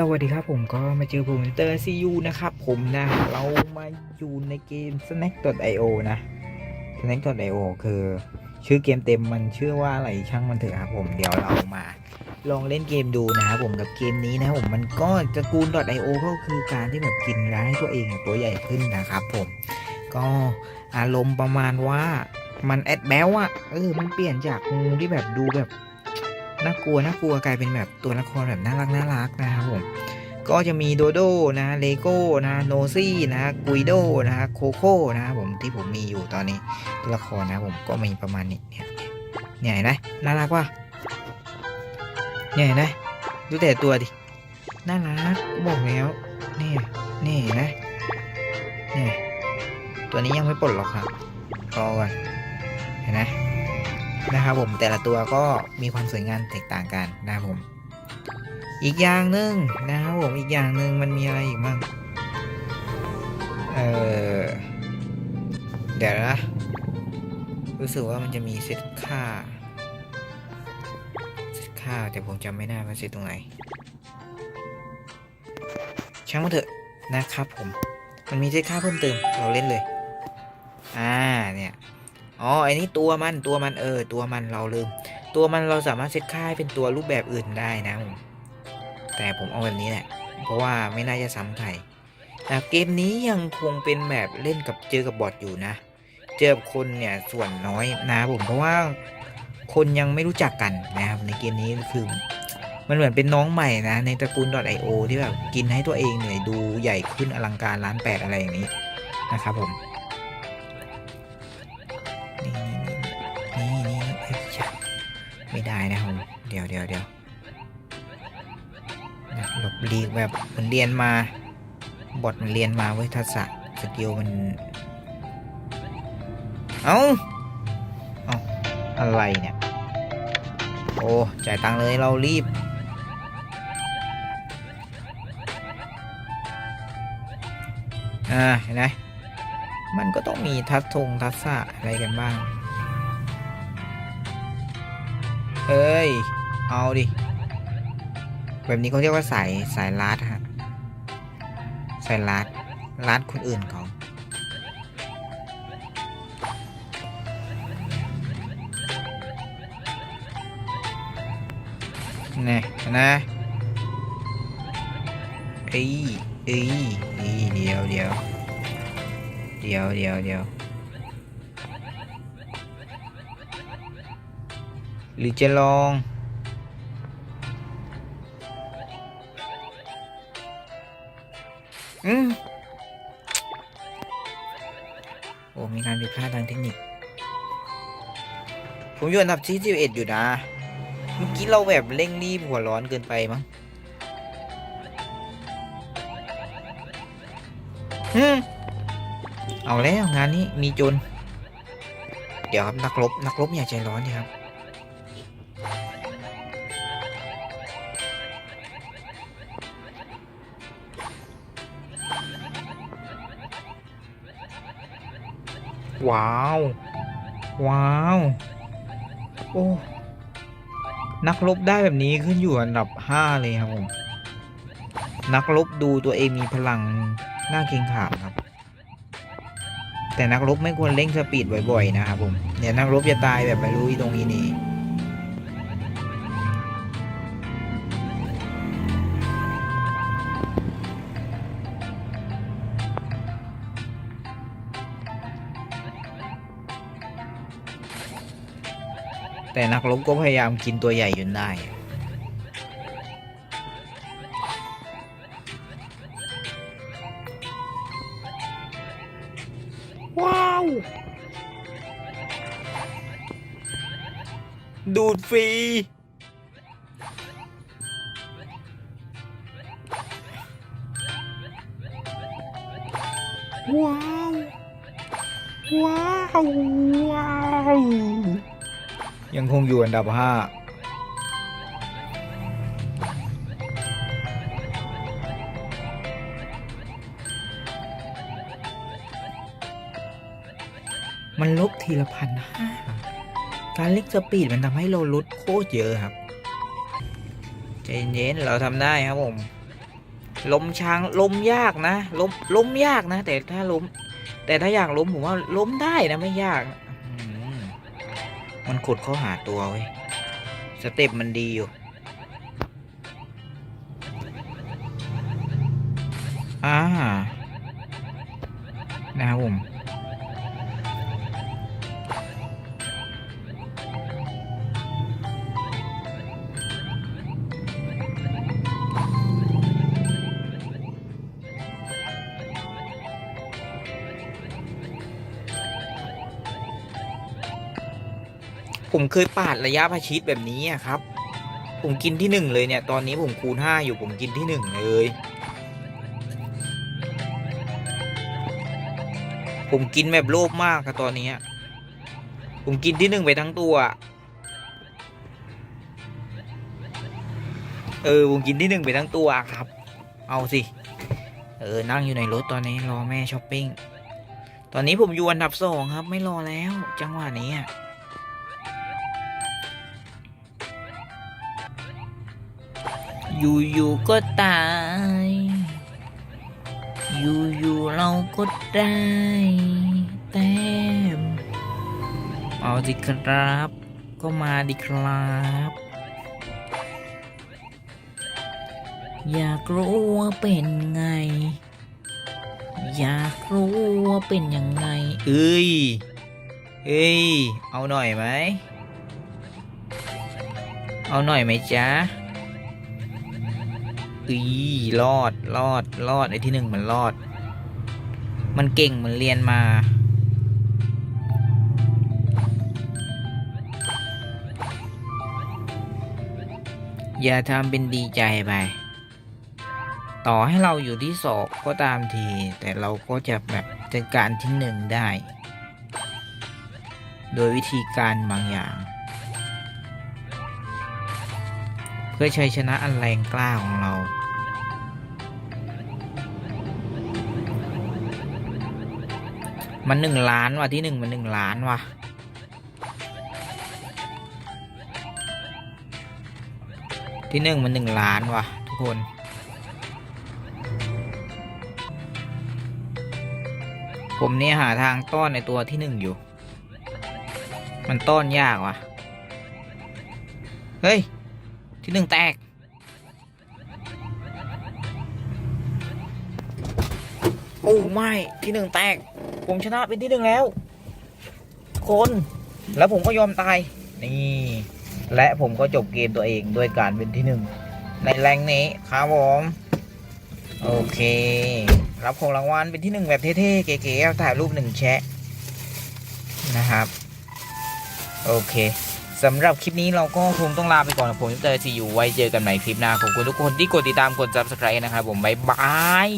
สวัสดีครับผมก็มาเจอผมเตอร์ซียูนะครับผมนะ เรามาอยู่ในเกม snack.io นะ snack.io คือชื่อเกมเต็มมันชื่อว่าอะไรช่างมันเถอะครับผมเดี๋ยวเรามา ลองเล่นเกมดูนะครับผมกับเกมนี้นะผมมันก็ตระกูล .io ก็คือการที่แบบกินร้ายตัวเองตัวใหญ่ขึ้นนะครับผมก็อารมณ์ประมาณว่ามันแอดแบลอะเออมันเปลี่ยนจากงูที่แบบดูแบบ น่ากลัวน่ากลัวกลายเป็นแบบตัวละครแบบน่ารักน่ารักนะครับผมก็จะมีโดโดนะเลโก้นะโนซี่นะกุยโดนะโคโค่นะครับผมที่ผมมีอยู่ตอนนี้ตัวละครนะผมก็มีประมาณนี้เนี่ยเนี่ยเห็นไหมน่ารักว่ะเนี่ยเห็นไหมดูแต่ตัวดิน่ารักบอกแล้วเนี่ยนี่เห็นไหมเนี่ยตัวนี้ยังไม่ปลดหรอกครับรอก่อนเห็นไหม นะครับผมแต่ละตัวก็มีความสวยงามแตกต่างกันนะครับผม อีกอย่างหนึ่งนะครับผมอีกอย่างหนึ่งมันมีอะไรอีกบ้างเออเดี๋ยวนะรู้สึกว่ามันจะมีเซตค่าเซตค่าแต่ผมจำไม่ได้ว่าเซตตรงไหนช่างมันเถอะนะครับผม มันมีเซตค่าเพิ่มเติมเราเล่นเลย อ่าเนี่ย อ๋อไอ้นี่ตัวมันตัวมันเออ ตัวมันเราลืม ตัวมันเราสามารถเซตค่าให้เป็นตัวรูปแบบอื่นได้นะผมแต่ผมเอาแบบนี้แหละ เพราะว่าไม่น่าจะซ้ำใครแต่เกมนี้ยังคงเป็นแบบเล่นกับเจอกับบอทอยู่นะ เจอคนเนี่ยส่วนน้อยนะผมเพราะว่าคนยังไม่รู้จักกันนะครับในเกมนี้คือมันเหมือนเป็นน้องใหม่นะ ในตระกูล .io ที่แบบกินให้ตัวเองเหนื่อยดูใหญ่ขึ้นอลังการล้านแปดอะไรอย่างนี้นะครับผม ไม่ได้นะครับผม เดี๋ยวเดี๋ยวเดี๋ยวหลบหลีกแบบมันเรียนมา บทมันเรียนมาเว้ยทักษะสกิลมัน เอา้าเอาอะไรเนี่ย โอ้จ่ายตังเลยเรารีบอ่าเห็นไหมมันก็ต้องมีทัศทงทักษะอะไรกันบ้าง เอ้ย เอาดิ แบบนี้เขาเรียกว่าสายสายลัดฮะ สายลัดลัดคนอื่นเขาเนี่ยนะเอ้ยเอ้ยเอ้ยเดี๋ยวเดี๋ยวเดี๋ยวเดี๋ยวเดี๋ยว หรือจะลอง อืม โอ้ มีการผิดพลาดทางเทคนิค ผมอยู่อันดับที่11อยู่นะ เมื่อกี้เราแบบเร่งรีบหัวร้อนเกินไปมั้งฮึมเอาแล้วงานนี้มีจน เดี๋ยวครับนักรบนักรบอย่าใจร้อนดิครับ ว้าว ว้าว โอ้ นักรบได้แบบนี้ขึ้นอยู่อันดับห้าเลยครับผม นักรบดูตัวเองมีพลังน่าเกรงขามครับ แต่นักรบไม่ควรเร่งสปีดบ่อย ๆ นะครับผมเดี๋ยวนักรบจะตายแบบไม่รู้อีตรงนี้นี่ แต่นักรบก็พยายามกินตัวใหญ่จนได้ว้าว ดูดฟรี ว้าว ว้าว ว้าว ยังคงอยู่อันดับห้ามันลบทีละพันห้าการเล็กสปีดมันทำให้เราลดโคตรเยอะครับ ใจเย็นๆเราทำได้ครับผม ล้มช้างล้มยากนะ ล้มล้มยากนะ แต่ถ้าล้ม แต่ถ้าอยากล้มผมว่าล้มได้นะไม่ยากอืม มันขุดเข้าหาตัวเว้ย สเต็ปมันดีอยู่ อ่า นะครับผม ผมเคยปาดระยะประชิดแบบนี้อะครับ ผมกินที่หนึ่งเลยเนี่ย ตอนนี้ผมคูณห้าอยู่ผมกินที่หนึ่งเลย ผมกินแบบโลภมากครับตอนนี้ ผมกินที่หนึ่งไปทั้งตัว เออ ผมกินที่หนึ่งไปทั้งตัวครับ เอาสิ เออ นั่งอยู่ในรถตอนนี้รอแม่ช้อปปิ้ง ตอนนี้ผมอยู่อันดับสองครับ ไม่รอแล้ว จังหวะนี้ อยู่ๆก็ตาย อยู่ๆเราก็ได้แต้มเอาดิครับ ก็มาดิครับ อยากรู้ว่าเป็นไง อยากรู้ว่าเป็นยังไง เอ้ย เอ้ย เอาหน่อยไหม เอาหน่อยไหมจ๊ะ อีรอดรอดรอดไอ้ที่หนึ่งมันรอด มันเก่งมันเรียนมาอย่าทำเป็นดีใจไป ต่อให้เราอยู่ที่สองก็ตามที แต่เราก็จะแบบจัดการที่หนึ่งได้ โดยวิธีการบางอย่าง เพื่อชัยชนะอันแรงกล้าของเรา มันหนึ่งล้านว่ะที่หนึ่งมันหนึ่งล้านว่ะที่หนึ่งมันหนึ่งล้านว่ะทุกคนผมเนี่ยหาทางต้อนในตัวที่หนึ่งอยู่ มันต้อนยากว่ะ เฮ้ย ที่หนึ่งแตก โอ้ไม่ที่หนึ่งแตก ผมชนะเป็นที่หนึ่งแล้ว คนแล้วผมก็ยอมตาย นี่ และผมก็จบเกมตัวเองด้วยการเป็นที่หนึ่งในแรงนี้ครับผมโอเค รับของรางวัลเป็นที่หนึ่งแบบเท่ๆ เก๋ๆถ่ายรูปหนึ่งแชะนะครับ โอเค สำหรับคลิปนี้เราก็คงต้องลาไปก่อนนะผมจะเจอซีอยู่ไว้เจอกันใหม่คลิปหน้าขอบคุณทุกคนที่กดติดตามกด subscribe นะครับผมบ๊ายบาย